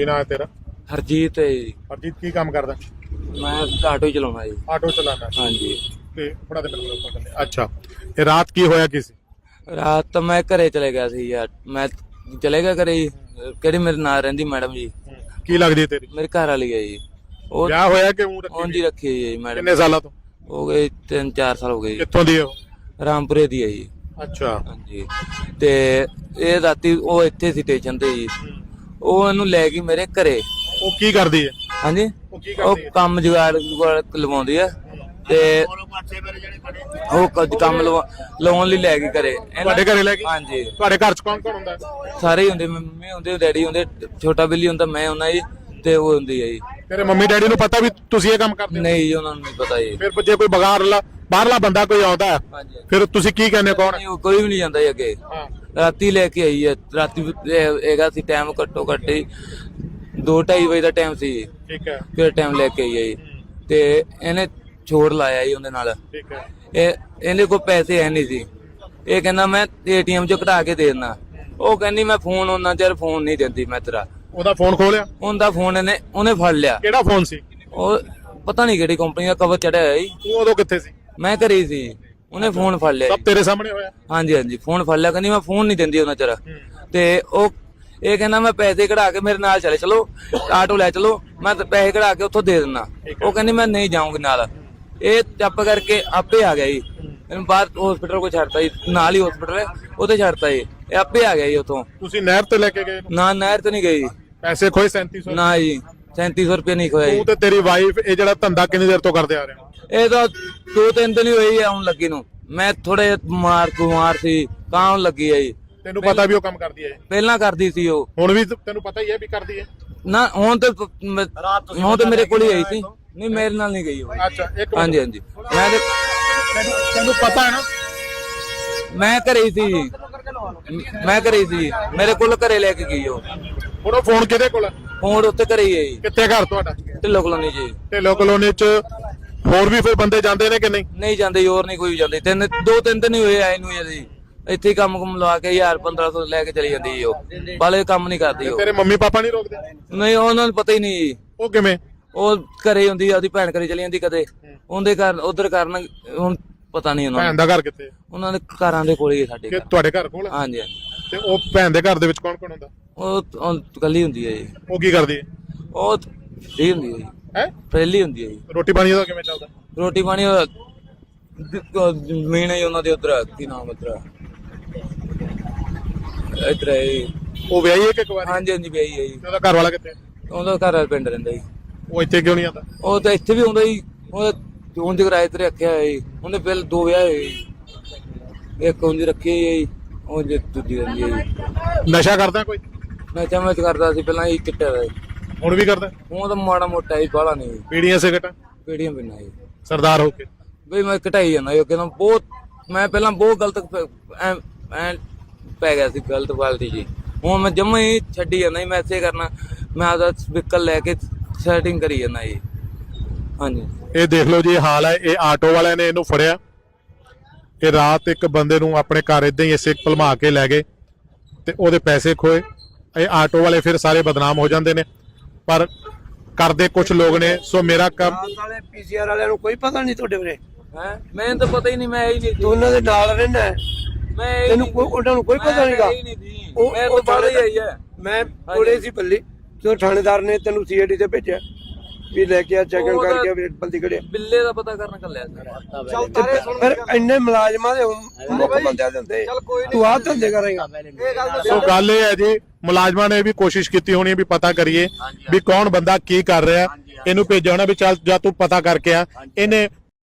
ਕੀ ਨਾਂ ਹੈ ਤੇਰਾ? ਹਰਜੀਤ ਹੈ ਜੀ। ਹਰਜੀਤ ਕੀ ਕੰਮ ਕਰਦਾ? ਮੈਂ ਆਟੋ ਹੀ ਚਲਾਉਣਾ ਜੀ। ਆਟੋ ਚਲਾਉਂਦਾ। ਹਾਂਜੀ। ਤੇ ਫੜਾ ਦੇ ਮੇਰੇ ਕੋਲ ਥੱਲੇ। ਅੱਛਾ। ਇਹ ਰਾਤ ਕੀ ਹੋਇਆ ਕੀ ਸੀ? ਰਾਤ ਤਾਂ ਮੈਂ ਘਰੇ ਚਲੇ ਗਿਆ ਸੀ ਯਾਰ। ਮੈਂ ਚਲੇ ਗਿਆ ਘਰੇ ਜੀ ਕਿਹੜੀ ਮੇਰੇ ਨਾਲ ਰਹਿੰਦੀ ਮੈਡਮ ਜੀ। ਕੀ ਲੱਗਦੀ ਹੈ ਤੇਰੀ? ਮੇਰੇ ਘਰ ਵਾਲੀ ਹੈ ਜੀ। ਉਹ ਵਿਆਹ ਹੋਇਆ ਕਿ ਉਹ ਰੱਖੀ ਉਂਝ ਹੀ ਰੱਖੀ ਹੋਈ ਹੈ ਜੀ ਮੈਡਮ। ਕਿੰਨੇ ਸਾਲਾਂ ਤੋਂ? ਹੋ ਗਏ 3-4 ਸਾਲ ਹੋ ਗਏ ਜੀ। ਕਿੱਥੋਂ ਦੀ ਹੈ ਉਹ? ਰਾਮਪੁਰੇ ਦੀ ਹੈ ਜੀ। ਅੱਛਾ। ਹਾਂਜੀ। ਤੇ ਇਹ ਰਾਤੀ ਉਹ ਇੱਥੇ ਸੀ ਸਟੇਸ਼ਨ ਤੇ ਜੀ। ਉਹ ਇਹਨੂੰ ਲੈ ਗਈ ਮੇਰੇ ਘਰੇ। ਉਹ ਕੀ ਕਰਦੀ ਹੈ? ਹਾਂਜੀ? ਉਹ ਕੀ ਉਹ ਕਰਦੀ ਹੈ? ਕੰਮ ਜੁਗਾੜ ਜੁਗਾੜ ਲਵਾਉਂਦੀ ਆ। ਤੇ ਉਹ ਕੁਝ ਕੰਮ ਲਵਾ- ਲਈ ਲੈ ਗਈ ਘਰੇ। ਇਹਨਾਂ- ਤੁਹਾਡੇ ਘਰੇ ਲੈ ਗਈ? ਹਾਂਜੀ। ਤੁਹਾਡੇ ਘਰ ਚ ਕੌਣ ਕੌਣ ਹੁੰਦਾ? ਹੈ? ਸਾਰੇ ਹੀ ਹੁੰਦੇ। ਮੰਮੀ ਹੁੰਦੇ ਡੈਡੀ ਹੁੰਦੇ ਛੋਟਾ ਬਿੱਲੀ ਹੁੰਦਾ ਮੈਂ ਹੁੰਦਾ ਜੀ ਤੇ ਉਹ ਹੁੰਦੀ ਹੈ ਜੀ। ਤੇਰੇ ਮੰਮੀ ਡੈਡੀ ਨੂੰ ਪਤਾ ਵੀ ਤੁਸੀਂ ਇਹ ਕੰਮ ਕਰਦੇ ਹੋ? ਨਹੀਂ ਜੀ ਉਹਨਾਂ ਨੂੰ ਨਹੀਂ ਪਤਾ ਜੀ। ਫਿਰ ਜੇ ਕੋਈ ਬਗਾਰਲਾ ਬਾਹਰਲਾ ਬੰਦਾ ਕੋਈ ਆਉਂਦਾ ਹੈ, ਹਾਂਜੀ। ਫਿਰ ਤੁਸੀਂ ਕੀ ਕਹਿੰਦੇ ਹੋ ਕੌਣ? ਹੈ? ਨਹੀਂ, ਉਹ ਕੋਈ ਵੀ ਨਹੀਂ ਜਾਂਦਾ ਜੀ ਅੱਗੇ। ਹਾਂ। ਰਾਤੀ ਲੈ ਕੇ ਆਈ ਹੈ। ਰਾਤੀ ਹੈਗਾ ਸੀ ਟਾਈਮ ਘੱਟੋ ਘੱਟ ਹੀ 2:30 ਵਜੇ ਦਾ ਟਾਈਮ ਸੀ। ਠੀਕ ਹੈ। ਫਿਰ ਟਾਈਮ ਲੈ ਕੇ ਆਈ ਹੈ ਜੀ। ਤੇ ਇਹਨੇ ਛੋੜ ਲਾਇਆ ਜੀ ਉਹਦੇ ਨਾਲ। ਠੀਕ ਹੈ। ਇਹ ਇਹਦੇ ਕੋਲ ਪੈਸੇ ਹੈ ਨਹੀਂ ਸੀ। ਇਹ ਕਹਿੰਦਾ ਮੈਂ ਏਟੀਐਮ ਚੋਂ ਕਢਾ ਕੇ ਦੇ ਦਿੰਦਾ। ਉਹ ਕਹਿੰਦੀ ਮੈਂ ਫੋਨ ਉਹਨਾਂ ਚਿਰ ਫੋਨ ਨਹੀਂ ਦਿੰਦੀ ਮੈਂ ਤੇਰਾ। ਉਹਦਾ ਫੋਨ ਖੋਲਿਆ ਉਹਦਾ ਫੋਨ ਇਹਨੇ ਉਹਨੇ ਫੜ ਲਿਆ। ਕਿਹੜਾ ਫੋਨ ਸੀ? ਉਹ ਪਤਾ ਨਹੀਂ ਕਿਹੜੀ ਕੰਪਨੀ ਦਾ ਕਵਰ ਚੜਿਆ ਹੋਇਆ ਜੀ। ਤੂੰ ਉਦੋਂ ਕਿੱਥੇ ਸੀ? ਮੈਂ ਘਰੇ ਹੀ ਸੀ। ਉਹਨੇ ਫੋਨ ਫੜ ਲਿਆ ਸਭ ਜੀ। ਤੇਰੇ ਸਾਹਮਣੇ ਹੋਇਆ? ਹਾਂਜੀ ਹਾਂਜੀ ਫੋਨ ਫੜ ਲਿਆ ਕਹਿੰਦੀ ਮੈਂ ਫੋਨ ਨਹੀਂ ਦਿੰਦੀ ਉਹਨਾਂ ਚਿਰ। ਤੇ ਉਹ ਇਹ ਕਹਿੰਦਾ ਮੈਂ ਪੈਸੇ ਕਢਾ ਕੇ ਮੇਰੇ ਨਾਲ ਚਲੇ ਚਲੋ ਆਟੋ ਲੈ ਚਲੋ ਮੈਂ ਤਾਂ ਪੈਸੇ ਕਢਾ ਕੇ ਉੱਥੋਂ ਦੇ ਦਿੰਦਾ। ਉਹ ਕਹਿੰਦੀ ਮੈਂ ਨਹੀਂ ਜਾਊਂਗੀ ਨਾਲ। ਇਹ ਚੱਪ ਕਰਕੇ ਆਪੇ ਆ ਗਿਆ ਜੀ। ਇਹਨੂੰ ਬਾਹਰ ਹਸਪੀਟਲ ਕੋ ਛੱਡਤਾ ਜੀ ਨਾਲ ਹੀ ਹਸਪੀਟਲ ਹੈ ਉੱਥੇ ਛੱਡਤਾ ਜੀ। ਇਹ ਆਪੇ ਆ ਗਿਆ ਜੀ ਉੱਥੋਂ। ਤੁਸੀਂ ਨਹਿਰ ਤੇ ਲੈ ਕੇ ਗਏ? ਇਹਨੂੰ? ਨਾ ਨਹਿਰ ਤੇ ਨਹੀਂ ਗਈ ਪੈਸੇ ਖੋਏ 3700 ਨਾ ਜੀ। 3700 ਰੁਪਏ ਨਹੀਂ ਖੋਇਆ ਜੀ। ਤੂੰ ਤੇ ਤੇਰੀ ਵਾਈਫ ਇਹ ਜਿਹੜਾ ਧੰਦਾ ਕਿੰਨੀ ਦੇਰ ਤੋਂ ਕਰਦੇ ਆ ਰਹੇ? ਹੋ ਇਹ ਤਾਂ ਦੋ ਤਿੰਨ ਦਿਨ ਹੀ ਹੋਈ ਆ ਹੁਣ ਲੱਗੀ ਨੂੰ। ਮੈਂ ਥੋੜੇ ਬਿਮਾਰ ਬਿਮਾਰ ਸੀ ਤਾਂ ਲੱਗੀ ਆ ਜੀ। ਤੈਨੂੰ ਪਤਾ ਵੀ ਉਹ ਕੰਮ ਕਰਦੀ ਹੈ। ਪਹਿਲਾਂ ਕਰਦੀ ਸੀ ਉਹ। ਹੁਣ ਵੀ ਤੈਨੂੰ ਪਤਾ ਹੀ ਹੈ ਵੀ ਕਰਦੀ ਹੈ ਨਾ ਹੁਣ ਤੇ ਮੈਂ- ਹੁਣ ਤੇ ਮੇਰੇ ਕੋਲ ਹੀ ਆਈ ਸੀ। ਨਹੀਂ ਮੇਰੇ ਨਾਲ ਨਹੀਂ ਗਈ ਉਹ। ਅੱਛਾ ਇੱਕ ਮਿੰਟ। ਹਾਂਜੀ ਹਾਂਜੀ। ਮੈਂ ਤੇ ਤੈਨੂੰ ਤੈਨੂੰ ਪਤਾ ਹੈ ਨਾ? ਮੈਂ ਘਰੇ ਹੀ ਸੀ ਮੈਂ ਘਰੇ ਹੀ ਸੀ ਮੇਰੇ ਕੋਲ ਘਰੇ ਲੈ ਕੇ ਗਈ ਉਹ। ਹੁਣ ਉਹ ਫੋਨ ਕਿਹਦੇ ਕੋਲ ਹੈ ਹੁਣ ਉੱਥੇ ਘਰੇ ਹੀ ਹੈ ਜੀ। ਕਿੱਥੇ ਘਰ ਤੁਹਾਡਾ? ਢਿੱਲੋ ਕਲੋਨੀ ਜੀ। ਢਿੱਲੋਂ ਕਲੋਨੀ ਚ ਹੋਰ ਵੀ ਫਿਰ ਬੰਦੇ ਜਾਂਦੇ ਨੇ ਕਿ ਨਹੀਂ? ਨਹੀਂ ਜਾਂਦੇ ਹੋਰ ਨਹੀਂ ਕੋਈ ਜਾਂਦੇ। ਤਿੰਨ ਦੋ ਤਿੰਨ ਦਿਨ ਹੀ ਹੋਏ ਆਏ ਨੂੰ ਜੀ ਇੱਥੇ ਹੀ ਕੰਮ ਕੁਮ ਲਵਾ ਕੇ 1000 1500 ਲੈ ਕੇ ਚਲੀ ਜਾਂਦੀ ਜੀ ਉਹ। ਬਾਲੇ ਕੰਮ ਨਹੀਂ ਕਰਦੀ ਉਹ। ਤੇਰੇ ਮੰਮੀ ਪਾਪਾ ਨਹੀਂ ਰੋਕਦੇ? ਨਹੀਂ ਉਹਨਾਂ ਨੂੰ ਪਤਾ ਹੀ ਨਹੀਂ ਜੀ। ਉਹ ਕਿਵੇਂ? ਉਹ ਘਰੇ ਹੁੰਦੀ ਆ ਉਹਦੀ ਭੈਣ ਘਰੇ ਚਲੀ ਜਾਂਦੀ ਕਦੇ। ਉਹਦੇ ਘਰ ਉਧਰ ਕਰਨ ਹੁਣ ਪਤਾ ਨਹੀਂ ਉਹਨਾਂ ਭੈਣ ਦਾ ਘਰ ਕਿੱਥੇ ਹੈ? ਉਹਨਾਂ ਦੇ ਘਰਾਂ ਦੇ ਕੋਲ ਹੀ ਹੈ ਸਾਡੇ ਕਿ ਘਰ। ਤੁਹਾਡੇ ਘਰ ਕੋਲ ਹੈ? ਹਾਂਜੀ ਹਾਂਜੀ। ਤੇ ਉਹ ਭੈਣ ਦੇ ਘਰ ਦੇ ਵਿੱਚ ਕੌਣ ਕੌਣ ਹੁੰਦਾ? ਉਹ ਉਹ ਕੱਲੀ ਹੁੰਦੀ ਹੈ ਜੀ। ਉਹ ਕੀ ਕਰਦੀ ਹੈ? ਉਹ ਫ੍ਰੀ ਹੁੰਦੀ ਹੈ ਜੀ। ਹੈ? ਫ੍ਰੇਲੀ ਹੁੰਦੀ ਹੈ ਜੀ। ਰੋਟੀ ਪਾਣੀ ਦਾ ਕਿਵੇਂ ਚੱਲਦਾ? ਰੋਟੀ ਪਾਣੀ ਜ਼ਮੀਨ ਹੈ ਉਹਨਾਂ ਦੇ ਉਧਰ ਕੀ ਨਾਮ ਉਧਰ ਇਧਰ ਹੈ। ਉਹ ਵਿਆਹੀ ਹੈ ਕਿ ਇੱਕ ਵਾਰ? ਹਾਂਜੀ ਹਾਂਜੀ ਵਿਆਹੀ ਹੈ ਜੀ। ਉਹਦਾ ਘਰ ਵਾਲਾ ਕਿੱਥੇ ਹੈ? ਉਹਦਾ ਘਰ ਵਾਲਾ ਪਿੰਡ ਰਹਿੰਦਾ ਜੀ। ਉਹ ਇੱਥੇ ਕਿਉਂ ਨਹੀਂ ਆਉਂਦਾ? ਉਹ ਤਾਂ ਇੱਥੇ ਵੀ ਹੁੰਦਾ ਜੀ। ਉਹ ਦੇ ਕਿਰਾਏ ਤੇ ਰੱਖਿਆ ਜੀ। ਉਹਨੇ ਪਹਿਲ ਦੋ ਵਿਆਹ ਹੋਏ ਜੀ। ਇੱਕ ਉਂਝ ਰੱਖੀ ਹੈ ਜੀ। ਉਹ ਜੇ ਦੂਜੀ ਹੈ ਜੀ। ਨਸ਼ਾ ਕਰਦਾ ਕੋਈ? ਮੈਂ ਚਮਚ ਕਰਦਾ ਸੀ ਪਹਿਲਾਂ ਹੀ ਚਿੱਟਾ ਦਾ ਜੀ। ਹੁਣ ਵੀ ਕਰਦਾ? ਹੁਣ ਤਾਂ ਮਾੜਾ ਮੋਟਾ ਹੀ ਬਾਹਲਾ ਨਹੀਂ ਜੀ। ਪੀੜੀਆਂ ਸਿਗਰਟਾਂ? ਪੀੜੀਆਂ ਪਿੰਨਾ ਜੀ। ਸਰਦਾਰ ਹੋ ਕੇ? ਬਈ ਮੈਂ ਘਟਾਈ ਜਾਂਦਾ ਇਹ ਕਹਿੰਦਾ ਬਹੁਤ ਮੈਂ ਪਹਿਲਾਂ ਬਹੁਤ ਗਲਤ ਪ- ਐਂ ਐਂ ਪੈ ਗਿਆ ਸੀ ਗਲਤ ਕੁਆਲਿਟੀ ਜੀ। ਹੁਣ ਮੈਂ ਜੰਮੇ ਹੀ ਛੱਡੀ ਜਾਂਦਾ ਜੀ ਮੈਂ ਐਸੇ ਕਰਨਾ ਮੈਂ ਆਦਾ ਵਹੀਕਲ ਲੈ ਕੇ ਸੈਟਿੰਗ ਕਰੀ ਜਾਂਦਾ ਜੀ। ਹਾਂਜੀ। ਇਹ ਦੇਖ ਲਓ ਜੀ ਹਾਲ ਹੈ ਇਹ ਆਟੋ ਵਾਲਿਆਂ ਨੇ ਇਹਨੂੰ ਫੜਿਆ। ਇਹ ਰਾਤ ਇੱਕ ਬੰਦੇ ਨੂੰ ਆਪਣੇ ਘਰ ਇਦਾਂ ਹੀ ਇਸੇ ਭਲਮਾ ਕੇ ਲੈ ਗਏ ਤੇ ਉਹਦੇ ਪੈਸੇ ਖੋਏ। ਇਹ ਆਟੋ ਵਾਲੇ ਫਿਰ ਸਾਰੇ ਬਦਨਾਮ ਹੋ ਜਾਂਦੇ ਨੇ। ਪਰ ਕਰਦੇ ਕੁਝ ਲੋਕ ਨੇ ਸੋ ਮੇਰਾ ਕੰਮ ਵਾਲੇ ਪੀਸੀਆਰ ਵਾਲਿਆਂ ਨੂੰ ਕੋਈ ਪਤਾ ਨਹੀਂ ਤੁਹਾਡੇ ਬਾਰੇ ਹੈ? ਮੈਨੂੰ ਤਾਂ ਪਤਾ ਹੀ ਨਹੀਂ ਮੈਂ ਹੀ ਨਹੀਂ ਤੂੰ ਉਹਨਾਂ ਦੇ ਨਾਲ ਰਹਿਣਾ ਹੈ। ਮੈਂ ਤੈਨੂੰ ਕੋਈ ਉਹਨਾਂ ਨੂੰ ਕੋਈ ਮੈਂ ਪਤਾ ਨਹੀਂਗਾ। ਹੀ ਨਹੀਂ ਸੀ ਮੈਂ ਤਾਂ ਬਾਹਰ ਹੀ ਆਈ ਹੈ। ਮੈਂ ਕੋਲੇ ਸੀ ਪੱਲੀ। ਜੋ ਥਾਣੇਦਾਰ ਨੇ ਤੈਨੂੰ ਸੀਆਈਡੀ ਤੇ ਭੇਜਿਆ। ਵੀ ਲੈ ਕੇ ਆ ਚੈਕਿੰਗ ਉਹ ਤਾਂ- ਕਰਕੇ ਵੀ ਬੰਦੀ ਕੜਿਆ ਬਿੱਲੇ ਦਾ ਪਤਾ ਕਰਨ ਕੱਲਿਆ ਸੀ। ਫਿਰ ਇੰਨੇ ਮੁਲਾਜ਼ਮਾਂ ਦੇ ਮੁੱਖ ਬੰਦਿਆਂ ਦੇ ਹੁੰਦੇ। ਤੂੰ ਆਹ ਧੰਦੇ ਕਰੇਗਾ ਸੋ ਗੱਲ ਇਹ ਹੈ ਜੀ ਮੁਲਾਜ਼ਮਾਂ ਨੇ ਵੀ ਕੋਸ਼ਿਸ਼ ਕੀਤੀ ਹੋਣੀ ਹੈ ਵੀ ਪਤਾ ਕਰੀਏ ਵੀ ਕੌਣ ਬੰਦਾ ਕੀ ਕਰ ਰਿਹਾ। ਇਹਨੂੰ ਭੇਜਿਆ ਹੋਣਾ ਵੀ ਚੱਲ ਜਾਂ ਤੂੰ ਪਤਾ ਕਰਕੇ ਆ। ਇਹਨੇ